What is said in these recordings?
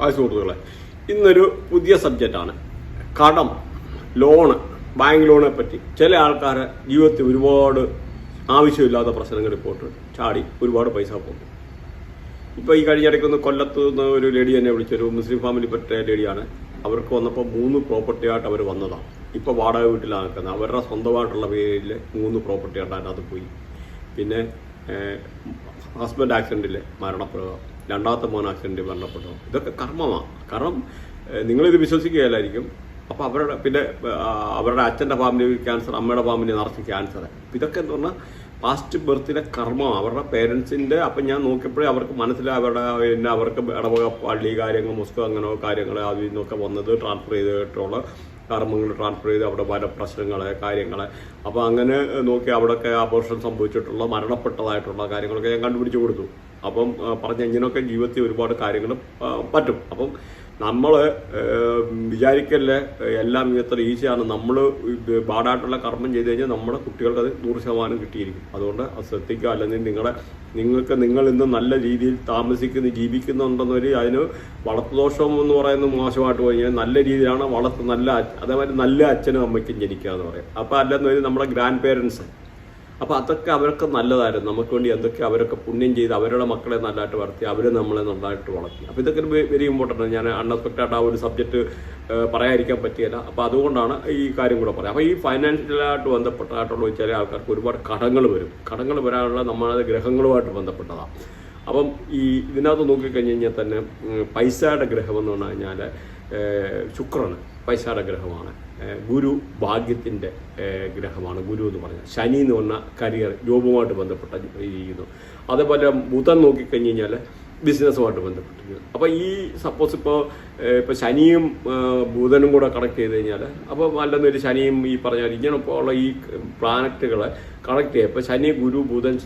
Hi സുഹൃത്തുക്കളെ ഇന്നൊരു പുതിയ സബ്ജക്റ്റാണ് കടം ലോണ് ബാങ്ക് ലോണെ പറ്റി. ചില ആൾക്കാർ ജീവിതത്തിൽ ഒരുപാട് ആവശ്യമില്ലാത്ത പ്രശ്നങ്ങൾ ഇപ്പോട്ട് ചാടി ഒരുപാട് പൈസ പോകും. ഇപ്പോൾ ഈ കഴിഞ്ഞ ഇടയ്ക്ക് ഒന്ന് കൊല്ലത്ത് നിന്ന് ഒരു ലേഡി എന്നെ വിളിച്ചൊരു മുസ്ലിം ഫാമിലി പറ്റ ലേഡിയാണ് അവർക്ക് വന്നപ്പോൾ മൂന്ന് പ്രോപ്പർട്ടി ആയിട്ട് അവർ വന്നതാണ്. ഇപ്പോൾ വാടക വീട്ടിലാണ് നിൽക്കുന്നത്. അവരുടെ സ്വന്തമായിട്ടുള്ള പേരിൽ മൂന്ന് പ്രോപ്പർട്ടി ആയിട്ട് അതിനകത്ത് പോയി. പിന്നെ ഹസ്ബൻഡ് ആക്സിഡന്റിൽ മരണപ്പെടുക രണ്ടാമത്തെ മോൻ മരണപ്പെട്ടു ഇതൊക്കെ കർമ്മമാണ് കാരണം നിങ്ങളിത് വിശ്വസിക്കുകയല്ലായിരിക്കും. അപ്പോൾ അവരുടെ പിന്നെ അവരുടെ അച്ഛന്റെ ഫാമിലി ക്യാൻസർ അമ്മയുടെ ഫാമിലി നിറച്ച് ക്യാൻസർ. ഇതൊക്കെ എന്ന് പറഞ്ഞാൽ പാസ്റ്റ് ബർത്തിലെ കർമ്മം അവരുടെ പേരൻസിന്റെ അപ്പം ഞാൻ നോക്കിയപ്പോഴേ അവർക്ക് മനസ്സിലായി. അവരുടെ പിന്നെ അവർക്ക് ഇടവക പള്ളി കാര്യങ്ങൾ മുസ്കോ അങ്ങനെ കാര്യങ്ങൾ അതിൽ നിന്നൊക്കെ വന്നത് ട്രാൻസ്ഫർ ചെയ്തിട്ടുള്ള കർമ്മങ്ങൾ ട്രാൻസ്ഫർ ചെയ്ത് അവിടെ പല പ്രശ്നങ്ങൾ കാര്യങ്ങൾ അപ്പോൾ അങ്ങനെ നോക്കി അവിടെയൊക്കെ ആഘോഷം സംഭവിച്ചിട്ടുള്ള മരണപ്പെട്ടതായിട്ടുള്ള കാര്യങ്ങളൊക്കെ ഞാൻ കണ്ടുപിടിച്ച് കൊടുത്തു. അപ്പം പറഞ്ഞ ഇങ്ങനെയൊക്കെ ജീവിതത്തിൽ ഒരുപാട് കാര്യങ്ങൾ പറ്റും. അപ്പം നമ്മൾ വിചാരിക്കല്ലേ എല്ലാം ഇത്ര ഈസിയാണ്. നമ്മൾ പാടായിട്ടുള്ള കർമ്മം ചെയ്ത് കഴിഞ്ഞാൽ നമ്മുടെ കുട്ടികൾക്ക് അത് നൂറ് ശതമാനം കിട്ടിയിരിക്കും. അതുകൊണ്ട് അത് ശ്രദ്ധിക്കുക. അല്ലെങ്കിൽ നിങ്ങളുടെ നിങ്ങൾക്ക് നിങ്ങൾ ഇന്ന് നല്ല രീതിയിൽ താമസിക്കുന്ന ജീവിക്കുന്നുണ്ടെന്നൊരു അതിന് വളർത്തുദോഷം എന്ന് പറയുന്നത് മോശമായിട്ട് കഴിഞ്ഞാൽ നല്ല രീതിയിലാണ് വളർത്ത് നല്ല അതേമാതിരി നല്ല അച്ഛനും അമ്മയ്ക്കും ജനിക്കുക എന്ന് പറയും. അപ്പോൾ അല്ലെന്നൊരു നമ്മുടെ ഗ്രാൻഡ് പേരൻസ് അപ്പോൾ അതൊക്കെ അവരൊക്കെ നല്ലതായിരുന്നു. നമുക്ക് വേണ്ടി എന്തൊക്കെ അവരൊക്കെ പുണ്യം ചെയ്ത് അവരുടെ മക്കളെ നല്ലതായിട്ട് വളർത്തി അവർ നമ്മളെ നന്നായിട്ട് വളർത്തി. അപ്പോൾ ഇതൊക്കെ വെരി ഇമ്പോർട്ടന്റ് ഞാൻ അൺഎക്സ്പെക്റ്റഡ് ആ ഒരു സബ്ജക്റ്റ് പറയാതിരിക്കാൻ പറ്റിയല്ല. അപ്പോൾ അതുകൊണ്ടാണ് ഈ കാര്യം കൂടെ പറയാം. അപ്പോൾ ഈ ഫൈനാൻഷ്യലായിട്ട് ബന്ധപ്പെട്ടായിട്ടുള്ള ചില ആൾക്കാർക്ക് ഒരുപാട് കടങ്ങൾ വരും. കടങ്ങൾ വരാനുള്ള നമ്മളത് ഗ്രഹങ്ങളുമായിട്ട് ബന്ധപ്പെട്ടതാണ് അപ്പം ഈ ഇതിനകത്ത് നോക്കിക്കഴിഞ്ഞ് കഴിഞ്ഞാൽ തന്നെ പൈസയുടെ ഗ്രഹം എന്ന് പറഞ്ഞു കഴിഞ്ഞാൽ ശുക്രന് പൈശാട ഗ്രഹമാണ്. ഗുരു ഭാഗ്യത്തിന്റെ ഗ്രഹമാണ് ഗുരു എന്ന് പറഞ്ഞാൽ ശനി എന്ന് പറഞ്ഞാൽ കരിയർ ജോബുമായിട്ട് ബന്ധപ്പെട്ട ഇരിക്കുന്നു. അതേപോലെ ബുധൻ നോക്കിക്കഴിഞ്ഞ് കഴിഞ്ഞാൽ ബിസിനസ്സുമായിട്ട് ബന്ധപ്പെട്ടിരിക്കുന്നു. അപ്പോൾ ഈ സപ്പോസ് ഇപ്പോൾ ഇപ്പോൾ ശനിയും ബുധനും കൂടെ കണക്ട് ചെയ്ത് കഴിഞ്ഞാൽ അപ്പോൾ നല്ലൊരു ശനിയും ഈ പറഞ്ഞ ഇങ്ങനെ ഉള്ള ഈ പ്ലാനറ്റുകളെ കണക്ട് ചെയ്യുക ഇപ്പോൾ ശനി ഗുരു ബുധൻ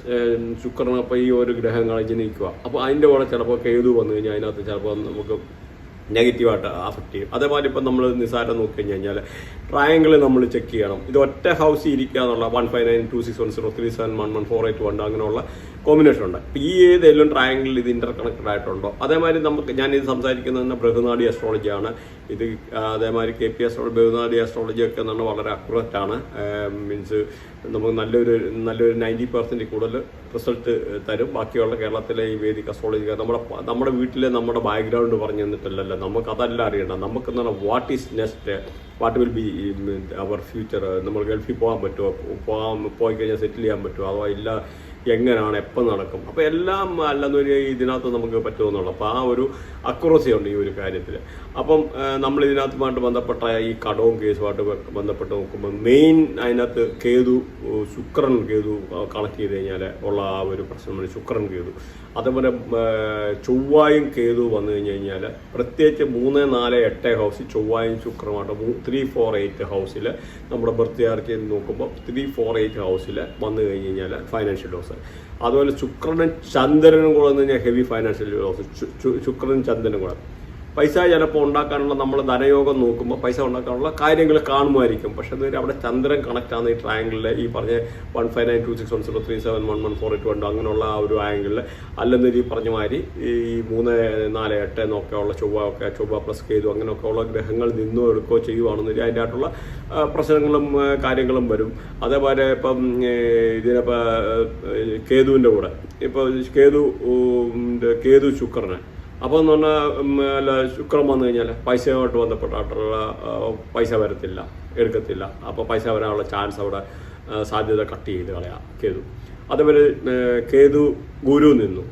ശുക്രൻ അപ്പോൾ ഈ ഒരു ഗ്രഹങ്ങളെ ജനിക്കുക അപ്പോൾ അതിന്റെ കൂടെ ചിലപ്പോൾ കേതു വന്നു കഴിഞ്ഞാൽ അതിനകത്ത് ചിലപ്പോൾ നമുക്ക് നെഗറ്റീവായിട്ട് അഫക്റ്റ് ചെയ്യും. അതേപോലെ ഇപ്പം നമ്മൾ നിസ്സാരം നോക്കി കഴിഞ്ഞ് കഴിഞ്ഞാൽ ട്രയാങ്കിൾ നമ്മൾ ചെക്ക് ചെയ്യണം. ഇത് ഒറ്റ ഹൗസിൽ ഇരിക്കുക എന്നുള്ള one five nine two six one zero three seven one one four eight one അങ്ങനെയുള്ള കോമ്പിനേഷൻ ഉണ്ട്. ഈ ഏതെങ്കിലും ട്രയാങ്കിളിൽ ഇത് ഇന്റർകണക്റ്റഡ് ആയിട്ടുണ്ടോ? അതേമാതിരി നമുക്ക് ഞാൻ ഇത് സംസാരിക്കുന്നത് ബൃഹനാടി അസ്ട്രോളജിയാണ് ഇത് അതേമാതിരി കെ പി അസ്ട്രോളജി ബഹുനാടി അസ്ട്രോളജി ഒക്കെ എന്ന് വളരെ അക്യുറേറ്റ് ആണ്. മീൻസ് നമുക്ക് നല്ലൊരു നല്ലൊരു നയന്റി പെർസെന്റ് കൂടുതൽ റിസൾട്ട് തരും. ബാക്കിയുള്ള കേരളത്തിലെ ഈ വേദിക് അസ്ട്രോളജി നമ്മുടെ നമ്മുടെ വീട്ടിലെ നമ്മുടെ ബാക്ക്ഗ്രൗണ്ട് പറഞ്ഞു തന്നിട്ടില്ലല്ലോ. നമുക്ക് അതല്ല അറിയണം നമുക്ക് എന്ന് പറഞ്ഞാൽ what is next what will be our future നമ്മൾ ഗൾഫിൽ പോകാൻ പറ്റുമോ? പോകാൻ പോയി കഴിഞ്ഞാൽ സെറ്റിൽ ചെയ്യാൻ പറ്റുമോ? അതോ ഇല്ല എങ്ങനെയാണ് എപ്പം നടക്കും. അപ്പോൾ എല്ലാം അല്ലെന്നൊരു ഇതിനകത്ത് നമുക്ക് പറ്റുമെന്നുള്ളൂ. അപ്പോൾ ആ ഒരു അക്രോസി ഉണ്ട് ഈ ഒരു കാര്യത്തിൽ അപ്പം നമ്മൾ ഇതിനകത്തുമായിട്ട് ബന്ധപ്പെട്ട ഈ കടവും കേസുമായിട്ട് ബന്ധപ്പെട്ട് നോക്കുമ്പോൾ മെയിൻ അതിനകത്ത് കേതു ശുക്രൻ കേതു കണക്ട് ചെയ്ത് കഴിഞ്ഞാൽ ഉള്ള ആ ഒരു പ്രശ്നമാണ് ശുക്രൻ കേതു. അതേപോലെ ചൊവ്വായും കേതു വന്നു കഴിഞ്ഞ് കഴിഞ്ഞാൽ പ്രത്യേകിച്ച് മൂന്ന് നാല് എട്ട് ഹൗസിൽ ചൊവ്വായും ശുക്രമായിട്ട് ത്രീ ഫോർ എയ്റ്റ് ഹൗസിൽ നമ്മുടെ ബർത്ത് ചാർജ് നോക്കുമ്പോൾ ത്രീ ഫോർ എയ്റ്റ് ഹൗസിൽ വന്നു കഴിഞ്ഞ് കഴിഞ്ഞാൽ ഫൈനാൻഷ്യൽ ലോസ് അതുപോലെ ശുക്രനും ചന്ദ്രനും കൂടെ വന്നു കഴിഞ്ഞാൽ ഹെവി ഫൈനാൻഷ്യൽ ലോസ് ശുക്രനും ചന്ദ്രനും കൂടെ. പൈസ ചിലപ്പോൾ ഉണ്ടാക്കാനുള്ള നമ്മൾ ധനയോഗം നോക്കുമ്പോൾ പൈസ ഉണ്ടാക്കാനുള്ള കാര്യങ്ങൾ കാണുമായിരിക്കും. പക്ഷെ അതുവരെ അവിടെ ചന്ദ്രൻ കണക്ട് ആണ് ഈ ട്രയാങ്കിളിൽ ഈ പറഞ്ഞ one five nine two six one zero three seven one one four eight one അങ്ങനെയുള്ള ആ ഒരു ആംഗിളിൽ അല്ലെന്നൊരു ഈ പറഞ്ഞ മാതിരി ഈ മൂന്ന് നാല് എട്ട് എന്നൊക്കെ ഉള്ള ചൊവ്വ ഒക്കെ ചൊവ്വ പ്ലസ് കേതു അങ്ങനെയൊക്കെ ഉള്ള ഗ്രഹങ്ങൾ നിന്നോ എടുക്കുകയോ ചെയ്യുവാണെന്നൊരു അതിന്റെ ആയിട്ടുള്ള പ്രശ്നങ്ങളും കാര്യങ്ങളും വരും. അതേപോലെ ഇപ്പം ഇതിനിപ്പോൾ കേതുവിന്റെ കൂടെ. ഇപ്പോൾ കേതു കേതു ശുക്രന്. അപ്പോൾ എന്ന് പറഞ്ഞാൽ ശുക്രം വന്നു കഴിഞ്ഞാൽ പൈസയുമായിട്ട് ബന്ധപ്പെട്ടിട്ടുള്ള പൈസ വരത്തില്ല എടുക്കത്തില്ല. അപ്പോൾ പൈസ വരാനുള്ള ചാൻസ് അവിടെ സാധ്യത കട്ട് ചെയ്ത് കളയാം കേതു. അതേപോലെ കേതു ഗുരു നിന്നു.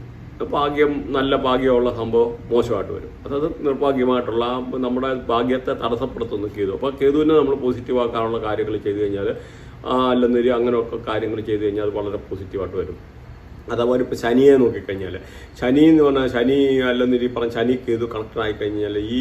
ഭാഗ്യം നല്ല ഭാഗ്യമുള്ള സംഭവം മോശമായിട്ട് വരും. അതായത് നിർഭാഗ്യമായിട്ടുള്ള നമ്മുടെ ഭാഗ്യത്തെ തടസ്സപ്പെടുത്തുന്നു കേതു. അപ്പോൾ കേതുവിനെ നമ്മൾ പോസിറ്റീവാക്കാനുള്ള കാര്യങ്ങൾ ചെയ്തു കഴിഞ്ഞാൽ അല്ലെന്നൊരു അങ്ങനെയൊക്കെ കാര്യങ്ങൾ ചെയ്തു കഴിഞ്ഞാൽ അത് വളരെ പോസിറ്റീവായിട്ട് വരും. അതേപോലെ ഇപ്പോൾ ശനിയെ നോക്കിക്കഴിഞ്ഞാൽ ശനി എന്ന് പറഞ്ഞാൽ ശനി അല്ലെന്ന് ഈ പറഞ്ഞ ശനി കേതു കണക്ട് ആയിക്കഴിഞ്ഞാൽ ഈ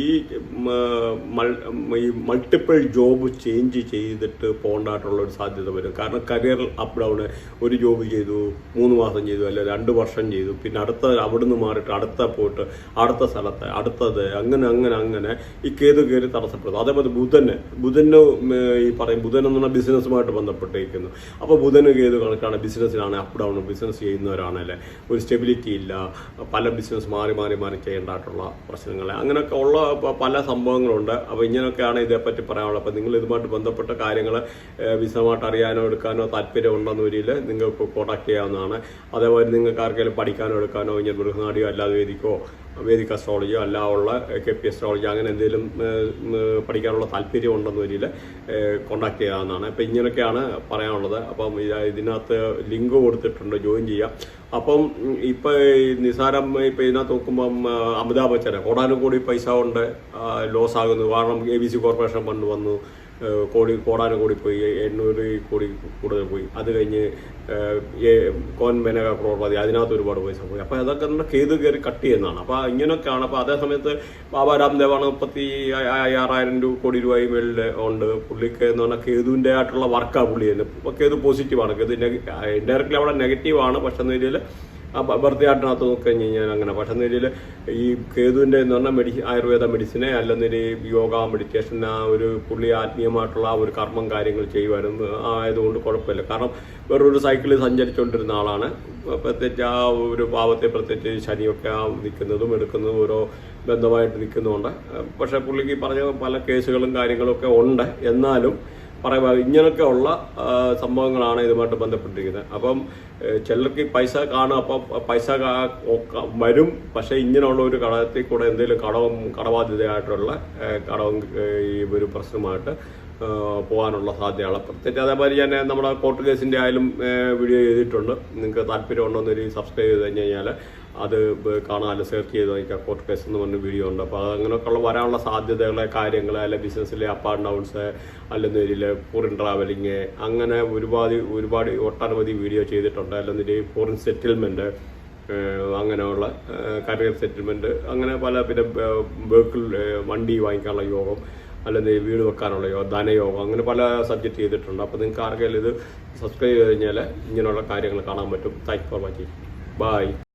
ഈ മൾട്ടിപ്പിൾ ജോബ് ചേഞ്ച് ചെയ്തിട്ട് പോകേണ്ടതായിട്ടുള്ള ഒരു സാധ്യത വരും. കാരണം കരിയർ അപ്പ് ഡൗൺ ഒരു ജോബ് ചെയ്തു മൂന്ന് മാസം ചെയ്തു അല്ല രണ്ട് വർഷം ചെയ്തു പിന്നെ അടുത്ത അവിടുന്ന് മാറിയിട്ട് അടുത്ത പോയിട്ട് അടുത്ത സ്ഥലത്ത് അടുത്തത് അങ്ങനെ അങ്ങനെ അങ്ങനെ ഈ കേതു കയറി തടസ്സപ്പെടുന്നു അതേപോലെ ബുധന് ബുധന് ഈ പറയും ബുധൻ എന്ന് പറഞ്ഞാൽ ബിസിനസ്സുമായിട്ട് ബന്ധപ്പെട്ടിരിക്കുന്നു. അപ്പോൾ ബുധന് കേതു കണക്കാണ് ബിസിനസ്സിലാണ് അപ്പ് ഡൗൺ ബിസിനസ് ചെയ്യുന്നവരാണ് ഇല്ലാത്തവരാണല്ലേ ഒരു സ്റ്റെബിലിറ്റി ഇല്ല. പല ബിസിനസ് മാറി മാറി മാറി ചെയ്യേണ്ടതായിട്ടുള്ള പ്രശ്നങ്ങൾ അങ്ങനെയൊക്കെ ഉള്ള പല സംഭവങ്ങളുണ്ട്. അപ്പോൾ ഇങ്ങനെയൊക്കെയാണ് ഇതേപ്പറ്റി പറയാനുള്ളത്. അപ്പോൾ നിങ്ങൾ ഇതുമായിട്ട് ബന്ധപ്പെട്ട കാര്യങ്ങൾ വിശദമായിട്ട് അറിയാനോ എടുക്കാനോ താല്പര്യം ഉണ്ടെന്ന രീതിയിൽ നിങ്ങൾക്ക് കോൺടാക്ട് ചെയ്യാവുന്നതാണ്. അതേപോലെ നിങ്ങൾക്ക് ആർക്കെങ്കിലും പഠിക്കാനോ എടുക്കാനോ ഇങ്ങനെ ബൃഹനാടിയോ അല്ലാതെ വേദിക്കോ വേദിക് അസ്ട്രോളജിയോ അല്ല ഉള്ള കെ പി അസ്ട്രോളജി അങ്ങനെ എന്തെങ്കിലും പഠിക്കാനുള്ള താല്പര്യം ഉണ്ടെന്ന രീതിയിൽ കോണ്ടാക്ട് ചെയ്യാവുന്നതാണ്. അപ്പം ഇങ്ങനെയൊക്കെയാണ് പറയാനുള്ളത്. അപ്പം ഇത് ഇതിനകത്ത് ലിങ്ക് കൊടുത്തിട്ടുണ്ട് ജോയിൻ ചെയ്യാം. അപ്പം ഇപ്പം നിസാരം ഇപ്പം ഇതിനകത്ത് നോക്കുമ്പം അമിതാഭ് ബച്ചന് കോടാനുകോടി പൈസ കൊണ്ട് ലോസ് ആകുന്നു. കാരണം A B C corporation fund വന്നു. കോടി കോടാനും കോടി പോയി എണ്ണൂറ് കോടി കൂടുതൽ പോയി. അത് കഴിഞ്ഞ് കോൻ മെനക ക്രോർപതി അതിനകത്ത് ഒരുപാട് പൈസ പോയി അപ്പോൾ അതൊക്കെ നമ്മുടെ കേത് കയറി കട്ട് ചെയ്യുന്നതാണ്. അപ്പോൾ ഇങ്ങനെയൊക്കെയാണ് അപ്പോൾ അതേ സമയത്ത് ബാബാ രാംദേവാണ് മുപ്പത്തി ആറായിരം രൂപ കോടി രൂപ മേളിൽ ഉണ്ട്. പുള്ളിക്ക് എന്ന് പറഞ്ഞാൽ കേതുവിന്റെ ആയിട്ടുള്ള വർക്കാണ് പുള്ളി തന്നെ അപ്പോൾ കേതു പോസിറ്റീവാണ് കേതു ഇൻഡയറക്റ്റ്ലി അവിടെ നെഗറ്റീവാണ് പക്ഷേ എന്ന രീതിയിൽ ബർത്ത് ചാർട്ടിനകത്ത് നോക്കി കഴിഞ്ഞ് കഴിഞ്ഞാൽ അങ്ങനെ. പക്ഷേ നിലയിൽ ഈ കേതുവിന്റെ എന്ന് പറഞ്ഞാൽ മെഡി ആയുർവേദ മെഡിസിനെ അല്ലെങ്കിൽ യോഗ മെഡിറ്റേഷൻ ആ ഒരു പുള്ളി ആത്മീയമായിട്ടുള്ള ആ ഒരു കർമ്മം കാര്യങ്ങൾ ചെയ്യുമായിരുന്നു ആയതുകൊണ്ട് കുഴപ്പമില്ല. കാരണം വേറൊരു സൈക്കിളിൽ സഞ്ചരിച്ചുകൊണ്ടിരുന്ന ആളാണ്. പ്രത്യേകിച്ച് ആ ഒരു പാവത്തെ പ്രത്യേകിച്ച് ശനിയൊക്കെ നിൽക്കുന്നതും എടുക്കുന്നതും ഓരോ ബന്ധമായിട്ട് നിൽക്കുന്നുണ്ട് പക്ഷേ പുള്ളിക്ക് പറഞ്ഞ പല കേസുകളും കാര്യങ്ങളൊക്കെ ഉണ്ട്. എന്നാലും പറയുക ഇങ്ങനെയൊക്കെ ഉള്ള സംഭവങ്ങളാണ് ഇതുമായിട്ട് ബന്ധപ്പെട്ടിരിക്കുന്നത്. അപ്പം ചിലർക്ക് പൈസ കാണും അപ്പം പൈസ വരും. പക്ഷേ ഇങ്ങനെയുള്ള ഒരു കടത്തിൽ കൂടെ എന്തെങ്കിലും കടവും കടബാധ്യതയായിട്ടുള്ള കടവും ഈ ഒരു പ്രശ്നമായിട്ട് പോകാനുള്ള സാധ്യതയാണ്. പ്രത്യേകിച്ച് അതേമാതിരി ഞാൻ നമ്മുടെ കോർട്ട് കേസിന്റെ ആയാലും വീഡിയോ ചെയ്തിട്ടുണ്ട്. നിങ്ങൾക്ക് താല്പര്യം ഒരു സബ്സ്ക്രൈബ് ചെയ്ത് കഴിഞ്ഞ് കഴിഞ്ഞാൽ അത് കാണാമല്ലോ സെർച്ച് ചെയ്ത് നോക്കിയാൽ കോർട്ട് കേസ് എന്ന് പറഞ്ഞ വീഡിയോ ഉണ്ട്. അപ്പോൾ അങ്ങനെയൊക്കെയുള്ള വരാനുള്ള സാധ്യതകളെ കാര്യങ്ങൾ അല്ലെ ബിസിനസ്സിലെ അപ്പ് ആൻഡ് ഡൗൺസ് അല്ലെന്നൊരിൽ ഫോറിൻ ട്രാവലിങ് അങ്ങനെ ഒരുപാട് ഒരുപാട് ഒട്ടനവധി വീഡിയോ ചെയ്തിട്ടുണ്ട്. അല്ലെന്നൊരു ഫോറിൻ സെറ്റിൽമെന്റ് അങ്ങനെയുള്ള കരിയർ സെറ്റിൽമെന്റ് അങ്ങനെ പല പിന്നെ വെഹിക്കിൾ വണ്ടി വാങ്ങിക്കാനുള്ള യോഗം അല്ലെങ്കിൽ വീട് വെക്കാനുള്ള യോഗം ധനയോഗം അങ്ങനെ പല സബ്ജക്റ്റ് ചെയ്തിട്ടുണ്ട്. അപ്പോൾ നിങ്ങൾക്ക് ആർക്കെങ്കിലും ഇത് സബ്സ്ക്രൈബ് ചെയ്ത് കഴിഞ്ഞാൽ ഇങ്ങനെയുള്ള കാര്യങ്ങൾ കാണാൻ പറ്റും. Thank for watching bye